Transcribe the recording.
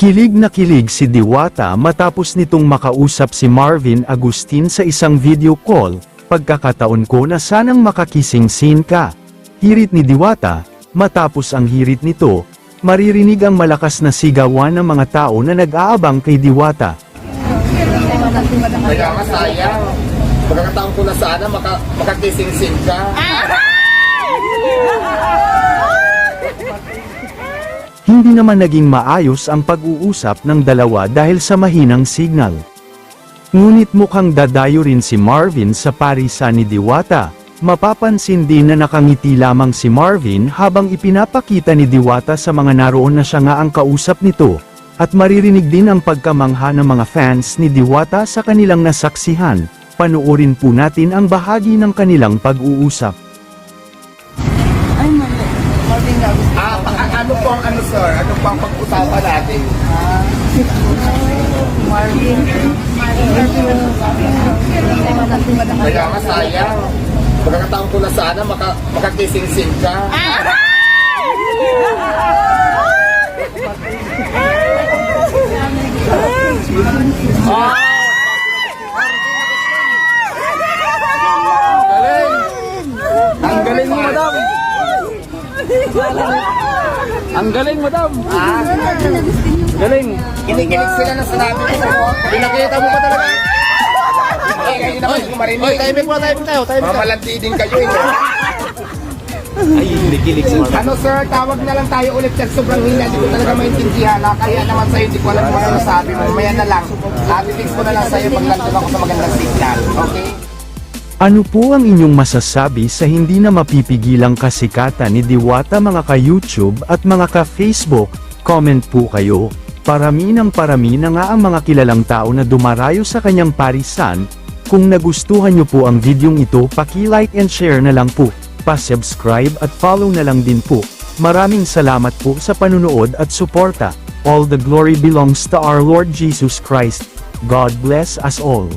Kilig na kilig si Diwata matapos nitong makausap si Marvin Agustin sa isang video call, pagkakataon ko na sanang makakising scene ka. Hirit ni Diwata, matapos ang hirit nito, maririnig ang malakas na sigawan ng mga tao na nag-aabang kay Diwata. Kaya nga sayang. Pagkakataon ko na sana maka, makakising-sing ka. Hindi naman naging maayos ang pag-uusap ng dalawa dahil sa mahinang signal. Ngunit mukhang dadayo rin si Marvin sa parisan ni Diwata. Mapapansin din na nakangiti lamang si Marvin habang ipinapakita ni Diwata sa mga naroon na siya nga ang kausap nito, at maririnig din ang pagkamangha ng mga fans ni Diwata sa kanilang nasaksihan. Panuorin po natin ang bahagi ng kanilang pag-uusap. Ay, mali. Marvin Agustin. Ah, pa- a- ano po ang ano sir? Ano po ang pag-usapan natin? Marvin. Kaya nga sayang. Pagkakataon ko na sana maka, makakising-sing ka. Ah! Galing! Ang galing mo, madam! Ang galing, madam. Ah, Galing. kinikilig sila na sinabi ko. Pinakita mo ba talaga? Eh, kayo naman, kung marinig. Oy, timing mo, timing tayo, timing tayo. Mamalandi din kayo eh. Ay, nakikilig si Marvin. Ano sir, tawag na lang tayo ulit kasi sobrang hina, hindi ko talaga maintindihan. ha? Kaya naman sa'yo, hindi ko alam kung ano sabi mo. Maya na lang. Ati-fix ko na lang sa'yo pag nandun ako sa magandang signal. Okay? Ano po ang inyong masasabi sa hindi na mapipigilang kasikatan ni Diwata mga ka-YouTube at mga ka-Facebook? Comment po kayo. Parami ng parami na nga ang mga kilalang tao na dumarayo sa kanyang parisan. Kung nagustuhan nyo po ang videong ito paki-like and share na lang po. Pa-subscribe at follow na lang din po. Maraming salamat po sa panunood at suporta. All the glory belongs to our Lord Jesus Christ. God bless us all.